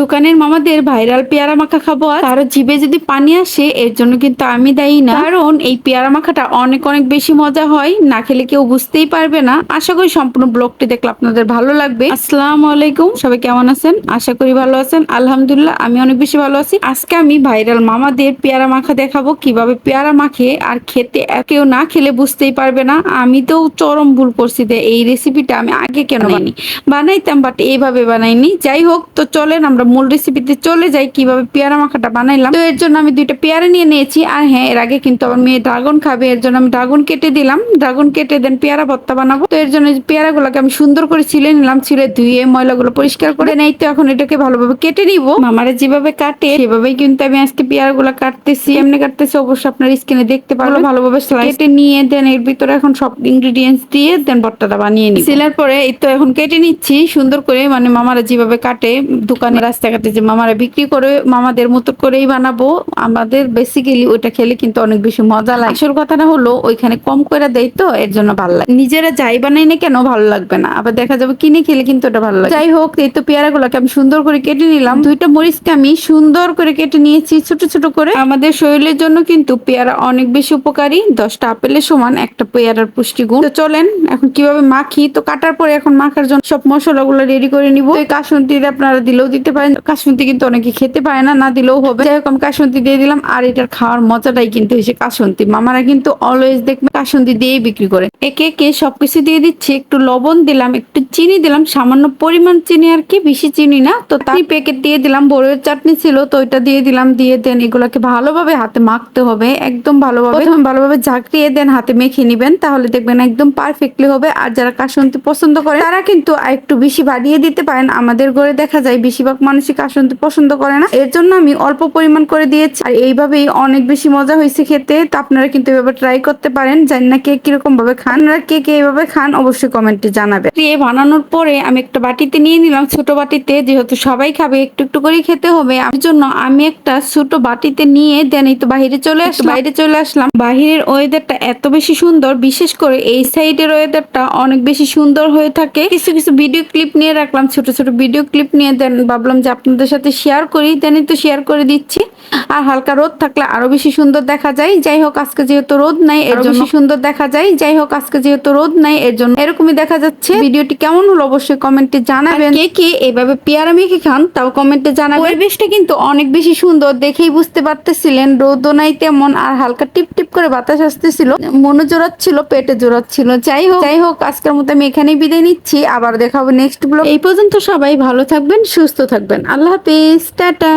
দোকানের মামাদের ভাইরাল পেয়ারা মাখা খাব আর জিভে যদি পানি আসে এর জন্য কিন্তু আমি দায়ী না। কারণ এই পেয়ারা মাখাটা অনেক অনেক বেশি মজা হয় না খেলে কেউ বুঝতেই পারবে না। আশা করি সম্পূর্ণ ব্লগটি দেখলে আপনাদের ভালো লাগবে। আসসালামু আলাইকুম সবাই কেমন আছেন? আশা করি ভালো আছেন। আলহামদুলিল্লাহ আমি অনেক বেশি ভালো আছি। আজকে আমি ভাইরাল মামাদের পেয়ারা মাখা দেখাবো কীভাবে পেয়ারা মাখে আর খেতে কেউ না খেলে বুঝতেই পারবে না। আমি তো চরম ভুল করছি যে এই রেসিপিটা আমি আগে কেন বানাইনি। বানাইতাম বাট এইভাবে বানাইনি। যাই হোক তো চলেন আমরা মূল রেসিপিতে চলে যাই কীভাবে পেয়ারা মাখাটা বানাইলাম। তো এর জন্য আমি দুইটা পেয়ারা নিয়ে নিয়েছি আর হ্যাঁ এর আগে কিন্তু আমার মেয়ে ড্রাগন খাবে এর জন্য আমি ড্রাগন কেটে দিলাম। ড্রাগন কেটে দেন পেয়ারা ভর্তা বানাবো। তো এর জন্য পেয়ারা গুলোকে আমি সুন্দর করে ছিলে নিলাম ছিলে ধুয়ে ময়লাগুলো পরিষ্কার করে নেই তো এখন এটাকে ভালোভাবে কেটে নিব। মামারা যেভাবে কাটে সেভাবেই কিন্তু আমি আজকে পেয়ারা গুলো কাটতেছি। এমনি কাটতেছি অবশ্যই আপনার স্কিনে দেখতে পারবেন। ভালোভাবে কেটে নিয়ে দেন এর ভিতরে এখন সব ইনগ্রিডিয়েন্টস দিয়ে দেন ভর্তাটা বানিয়ে নিই সিলার পরে এই তো এখন কেটে নিচ্ছি সুন্দর করে মানে মামারা যেভাবে কাটে দোকানে রাস্তাঘাটে যে মামারা বিক্রি করে মামাদের মতো করেই বানাবো। আমাদের বেসিক্যালি ওইটা খেলে কিন্তু অনেক বেশি মজা লাগে। আসল কথাটা হলো, ওইখানে কম করে দেয় তো, এর জন্য ভালো লাগে। নিজেরা যাই বানাই না কেন, ভালো লাগবে না। আবার দেখা যাবে কিনে খেলে কিন্তু ওটা ভালো লাগে। যাই হোক, এই তো পেয়ারা গুলোকে আমি সুন্দর করে কেটে নিলাম। দুইটা মরিচকে আমি সুন্দর করে কেটে নিয়েছি, ছোট ছোট করে। আমাদের শরীরের জন্য কিন্তু পেয়ারা অনেক বেশি উপকারী। দশটা আপেলের সমান একটা পেয়ারার পুষ্টিগুণ। তো চলেন, এখন কীভাবে মাখি? তো কাটার পরে এখন মাখার জন্য সব মশলাগুলো রেডি করে নিব। এই কাসুন্তিটা আপনারা দিলেও দিতে পারেন। কাসুন্তি কিন্তু অনেকে খেতে পারে না না দিলেও হবে। যাই হোক, আমি কাসুন্তি দিয়ে দিলাম। আর এটার খাওয়ার মজাটাই কিন্তু হয়েছে কাসুন্তি মামারা কিন্তু অলওয়েজ দেখবে কাসুন্তি দিয়েই বিক্রি করে। একে একে সবকিছু দিয়ে দিচ্ছি। একটু লবণ দিলাম, একটু চিনি দিলাম। সামান্য পরিমাণ চিনি আর কি, বেশি চিনি না। তো তাই প্যাকেট দিয়ে দিলাম। বড়ের চাটনি ছিল, তো ওইটা দিয়ে দিলাম। দিয়ে দেন এগুলোকে ভালোভাবে হাতে মাখতে হবে। একদম ভালোভাবে। প্রথমে ভালোভাবে ঝাঁকিয়ে দেন, হাতে মেখে নিবেন। তাহলে দেখবেন একদম পারফেক্টলি হবে। আর যারা কাসুন্তি পছন্দ করে, তারা কিন্তু একটু বেশি বাড়িয়ে দিতে পারেন। আমাদের ঘরে দেখা যায়, বেশিরভাগ মানুষই কাসুন্তি পছন্দ করে না। এর জন্য আমি অল্প পরিমাণ করে দিয়েছি। আর এইভাবেই অনেক বেশি মজা হয়েছে খেতে। তো আপনারা কিন্তু এভাবে ট্রাই করতে পারেন। জানি না কে কীরকম ভাবে খান। আপনারা কে কে এইভাবে খান অবশ্যই কমেন্টে জানাবেন। দিয়ে বানানোর পরে আমি একটা বাটিতে নিয়ে নিলাম ছোট বাটিতে। যেহেতু সবাই খাবে একটু একটু করে খেতে হবে। আমার জন্য আমি একটা ছোট বাটিতে নিয়ে দেন এই তো বাইরে চলে আসলাম। বাইরে চলে আসলাম। বাহিরের ওয়েদারটা এত বেশি সুন্দর বিশেষ করে এই সাইডের ওয়েদারটা অনেক বেশি সুন্দর হয়ে থাকে। কিছু কিছু ভিডিও ক্লিপ নিয়ে রাখলাম। ছোট ছোট ভিডিও ক্লিপ নিয়ে দেন। ভাবলাম যে আপনাদের সাথে শেয়ার করি দেনই তো শেয়ার করে দিচ্ছি। আর হালকা রোদ থাকলে আরও বেশি সুন্দর দেখা যায়। যাই হোক আজকে যেহেতু রোদ নাই এর জন্য সুন্দর দেখা যায়। যাই হোক আজকে যেহেতু রোদ নাই এর জন্য এরকমই দেখা যাচ্ছে। ভিডিওটি কেমন হলো অবশ্যই কমেন্টে জানাবেন। কে কে এভাবে পেয়ারা মেখে খান তাও কমেন্টে জানাবেন। পরিবেশটা কিন্তু অনেক বেশি সুন্দর দেখেই বুঝতে পারতেছিলেন। রোদও নাই তেমন আর হালকা টিপ টিপ করে বাতাস আসতেছিল। মনে জোরাচ্ছিল পেটে জোরাচ্ছিল। যাই হোক যাই হোক আজকের মতো আমি এখানেই বিদায় নিচ্ছি। আবার দেখাবো নেক্সট ব্লগ এই পর্যন্ত সবাই ভালো থাকবেন সুস্থ থাকবেন। আল্লাহ হাফিজ টাটা।